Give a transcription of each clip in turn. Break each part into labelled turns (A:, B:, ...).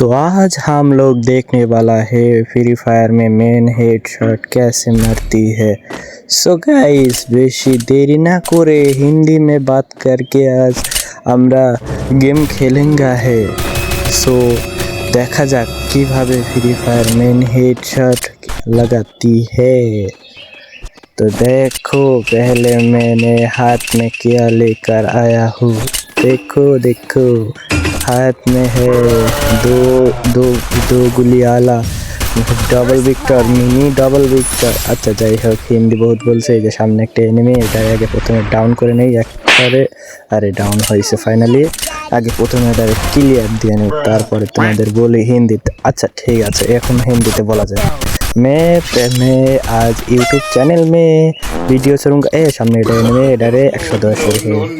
A: तो आज हम लोग देखने वाला है फ्री फायर में मेन हेड शॉट कैसे मरती है सो गाइस বেশি দেরি না করে হিন্দি में बात करके आज আমরা গেম খেলেঙ্গা है সো দেখা যাক কিভাবে Free Fire main headshot लगाती है तो देखो पहले मैंने हाथ में क्या लेकर आया हूँ देखो देखो हाथ में है दो दो दो गुलियाला double victor mini double victor আচ্ছা যাই হোক হিন্দি বহুত বলছে এই যে সামনে একটা এনিমি এটা আগে প্রথমে ডাউন করে নেই একবারে আরে ডাউন হয়েছে ফাইনালি আগে প্রথমে এটা ক্লিয়ার দিয়ে নিই তারপরে তোমাদের বলি হিন্দিতে আচ্ছা ঠিক আছে এখন হিন্দিতে বলা যায় मैं मैं आज यूट्यूब चैनल में ভিডিও চলুঙ্গা এ সামনে এটা এনিমি এটারে একশো দশ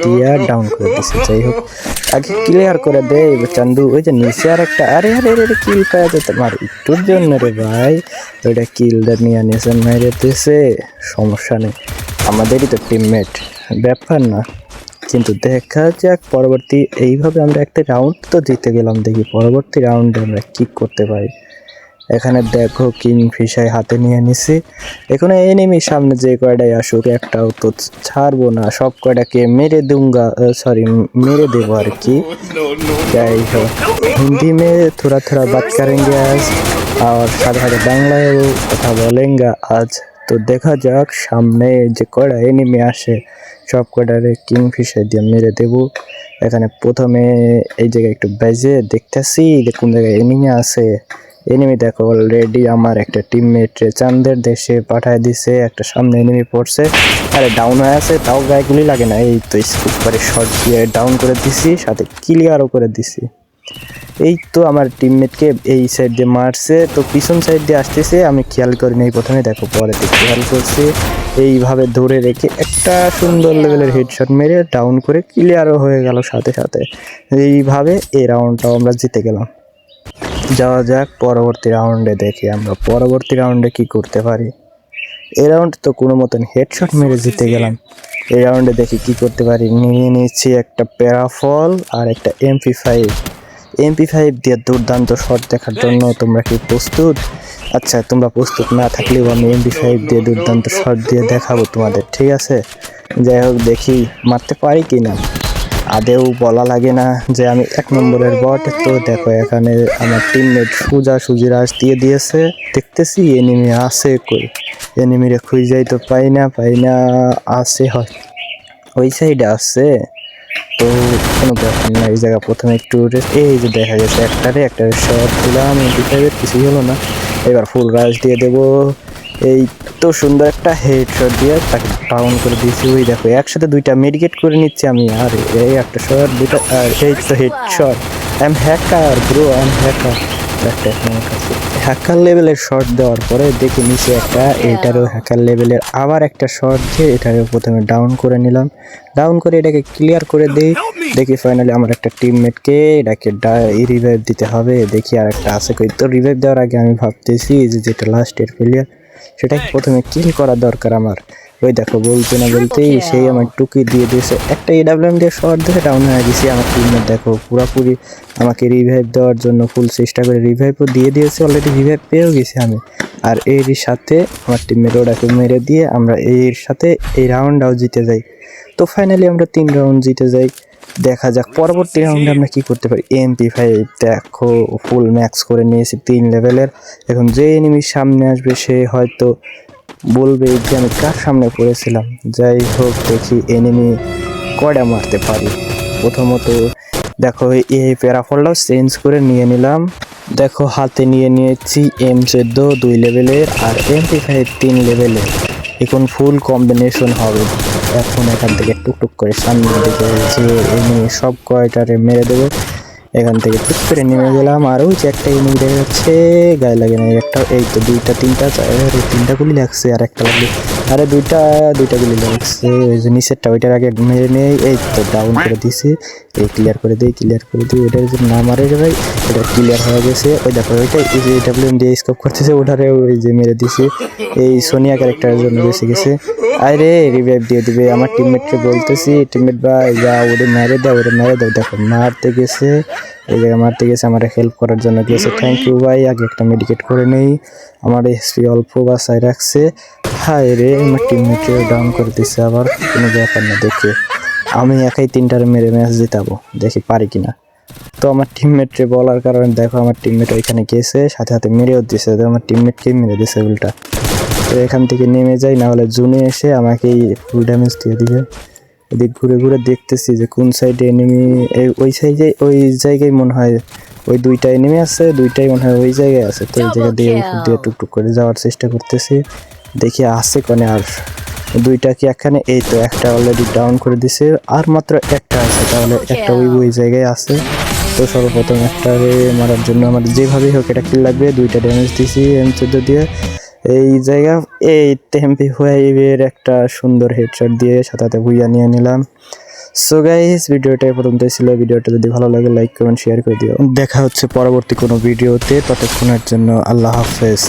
A: দিয়া ডাউন করে দিছে যাই হোক আগে ক্লিয়ার করে দে এবার চান্দু ওই যে নিচে আর একটা আরে আরে আরে আরে কিল পাওয়া যেত আমার একটুর জন্য রে ভাই ওইটা কিলটা নিয়ে নিয়েছে মেরে দিয়েছে সমস্যা নেই আমাদেরই তো টিমমেট ব্যাপার না কিন্তু দেখা যাক পরবর্তী এইভাবে আমরা একটা রাউন্ড তো জিতে গেলাম দেখি পরবর্তী রাউন্ডে আমরা কি করতে পারি এখানে দেখো কিং ফিশাই হাতে নিয়ে নিছি। এখন এনিমি সামনে যে কয়টাই আসুক, একটাও তো ছাড়বো না। সব কয়টাকে মেরে দুঙ্গা সরি মেরে দেবো আর কি। যাই হোক, হিন্দি মে থোড়া থোড়া বাত করেঙ্গে আজ, আর সাথে সাথে বাংলায়ও কথা বলেঙ্গা আজ। তো দেখা যাক, সামনে যে কয়টা এনিমি আসে, সব কয়টারে কিং ফিশার দিয়ে মেরে দেবো। এখানে প্রথমে এই জায়গায় একটু বেজে দেখতেছি যে কোন জায়গায় এনিমি আছে। এনিমি দেখো অলরেডি আমার একটা টিমমেট চান্দের দেশে পাঠায় দিছে, একটা সামনে এনিমি পড়ছে। আরে ডাউন হয়ে আছে, তাও গায়ে গুলি লাগে না। এই তো স্কুপ করে শর্ট দিয়ে ডাউন করে দিছি, সাথে ক্লিয়ারও করে দিছি। এই তো আমার টিমমেটকে এই সাইড দিয়ে মারছে। তো পিছন সাইড দিয়ে আসতেছে, আমি খেয়াল করি নাই প্রথমে, দেখো পরে খেয়াল করছি, এইভাবে ধরে রেখে একটা সুন্দর লেভেলের হেডশট মেরে ডাউন করে ক্লিয়ারও হয়ে গেল সাথে সাথে। এইভাবে এই রাউন্ডটাও আমরা জিতে গেলাম। যাওয়া যাক পরবর্তী রাউন্ডে দেখি আমরা। পরবর্তী রাউন্ডে কি করতে পারি? এই রাউন্ড তো কোনো মতন হেডশট মেরে জিতে গেলাম। এই রাউন্ডে দেখি কি করতে পারি। নিয়ে নিচ্ছি একটা প্যারাফল আর একটা এমপি ফাইভ এমপি ফাইভ দিয়ে দুর্দান্ত শট দেখার জন্য তোমরা কি প্রস্তুত? আচ্ছা তোমরা প্রস্তুত না থাকলেও আমি এমপি ফাইভ দিয়ে দুর্দান্ত শট দিয়ে দেখাবো তোমাদের ঠিক আছে? যাই হোক দেখি মারতে পারি কি না আদেও বলা লাগে না যে আমি এক নম্বরের বট। তো দেখো, এখানে আমার টিমমেট সুজা সুজিরাজ দিয়ে দিয়েছে। দেখতেছি এনিমি আছে কই? এনিমিরে খুঁজাই তো পাই না পাই না, আছে হয়। ওই সাইডে আছে। তো কোনো ব্যাপার না, এই জায়গা প্রথমে একটু এই যে দেখা গেছে একটারে একটা শর্ট দিলাম। কিছুই হলো না। এবার ফুল রাশ দিয়ে দেবো। এই তো সুন্দর একটা হেড শট দিয়ে তাকে ডাউন করে দিয়েছি। ওই দেখো, একসাথে দুইটা মেডিকেট করে নিচ্ছি আমি। আর, এই একটা শট দুইটা, আর এই তো headshot I am hacker bro I am hacker একটা আমার কাছে হ্যাকার লেভেলের শট দেওয়ার পরে দেখে নিচে একটা, এটারও হ্যাকার লেভেলের আবার একটা শট দিয়ে এটাকে প্রথমে ডাউন করে নিলাম। ডাউন করে এটাকে ক্লিয়ার করে দিই। দেখি ফাইনালি আমার একটা টিমমেটকে এটাকে রিভাইভ দিতে হবে। দেখি আর একটা আছে কই। তো রিভাইভ দেওয়ার আগে আমি ভাবতেছি যে যেটা লাস্টের প্লেয়ার সেটাকে প্রথমে কিল করা দরকার আমার। ওই দেখো বলতে না বলতেই সেই আমার টুকি দিয়ে দিয়েছে। একটা এডাব্লিউএম দিয়ে শর্ট দিয়ে ডাউন হয়ে গেছি আমার টিমমেট দেখো পুরোপুরি আমাকে রিভাইভ দেওয়ার জন্য ফুল চেষ্টা করে রিভাইভও দিয়ে দিয়েছে অলরেডি রিভাইভ পেয়েও গেছি আমি। আর এর সাথে আমার টিমমেট ওটাকে মেরে দিয়ে আমরা এর সাথে এই রাউন্ডটাও জিতে যাই। তো ফাইনালি আমরা তিন রাউন্ড জিতে যাই। দেখা যাক পরবর্তী রাউন্ডে আমরা কি করতে পারি? এমপি ফাইভ দেখো ফুল ম্যাক্স করে নিয়েছি তিন লেভেলের এখন যে এনিমির সামনে আসবে সে হয়তো বলবে যে আমি কার সামনে পড়েছিলাম। যাই হোক দেখি এনিমি কয়টা মারতে পারি। প্রথমত দেখো এই প্যারাফলটাও চেঞ্জ করে নিয়ে নিলাম। দেখো হাতে নিয়ে নিয়েছি এম চোদ্দ দুই লেভেলের আর এমপি ফাইভ তিন লেভেলের এখন ফুল কম্বিনেশন হবে। এখন এখান থেকে টুকটুক করে সামনের দিকে যে এমনি সব কয়টারে মেরে দেবো এখান থেকে টুক করে নেমে গেলাম আর ওই যে একটা এনিমি দেখা যাচ্ছে, গায়ে লাগে না একটা, এই তো দুইটা, তিনটা তিনটা গুলি লাগছে, আর একটা লাগল আরে দুইটা দুইটা গুলি লাগছে, ওই যে নিচেরটা, ওইটার আগে মেরে নেই, এই তো ডাউন করে দিছি এই ক্লিয়ার করে দিই ক্লিয়ার করে দিই, ওইটার যদি না মারে ভাই এটা ক্লিয়ার হয়ে গেছে, ওই দেখো, ওইটা, এই যে ডাব্লিউ দিয়ে স্কোপ করতেছে, ওটারে ওই যে মেরে দিছি এই সোনিয়া ক্যারেক্টারের জন্য বেঁচে গেছে, আরে রিভাইভ দিয়ে দিবে, আমার টিমমেটকে বলতেছি টিমমেট ভাই, যা, ওরে মেরে দাও, ওরে মেরে দাও, দেখো, মারতে গেছে এই জায়গায় মারতে গেছে আমার হেল্প করার জন্য গেছে থ্যাংক ইউ ভাই, আগে একটা মেডিকেট করে নেই। আমার এসপি অল্প বাসায় রাখছে। হায় রে, আমার টিমমেটে ডাউন করে দিচ্ছে আবার, কোনো ব্যাপার না, দেখে। আমি একাই তিনটার মেরে ম্যাচ জিতাবো, দেখি পারি কি না তো আমার টিমমেটকে বলার কারণে, দেখো আমার টিমমেট ওইখানে গেছে, সাথে সাথে মেরেও দিছে। তো আমার টিমমেটকেই মেরে দিছে উল্টা? তো এখান থেকে নেমে যাই না হলে জুনে এসে আমাকেই ফুল ড্যামেজ দিয়ে দিবে। এদিক ঘুরে ঘুরে দেখতেছি যে কোন সাইডে এনিমি ওই সাইডে ওই জায়গায় মনে হয় ওই দুইটা এনিমি আছে দুইটাই মনে হয় ওই জায়গায় আছে। তো ওই জায়গা দিয়ে দিয়ে টুকটুক করে যাওয়ার চেষ্টা করতেছি। দেখি আছে কনে আর দুইটা কি এখানে এই তো একটা অলরেডি ডাউন করে দিছে আর মাত্র একটা আছে তাহলে একটা ওই ওই জায়গায় আছে। তো সর্বপ্রথম একটা মারার জন্য আমার যেভাবেই হোক এটা কিল লাগবে দুইটা ড্যামেজ দিছি এম চোদ্দ দিয়ে। এই জায়গা, এই টেম্পি হুয়াইভের একটা সুন্দর হেডশট দিয়ে সাথে ভুইয়া নিয়ে নিলাম। সো গাইস ভিডিওটা পর্যন্ত ছিল। ভিডিওটা যদি ভালো লাগে লাইক কমেন্ট শেয়ার করে দিও। দেখা হচ্ছে পরবর্তী কোনো ভিডিওতে। ততক্ষণের জন্য আল্লাহ হাফেজ।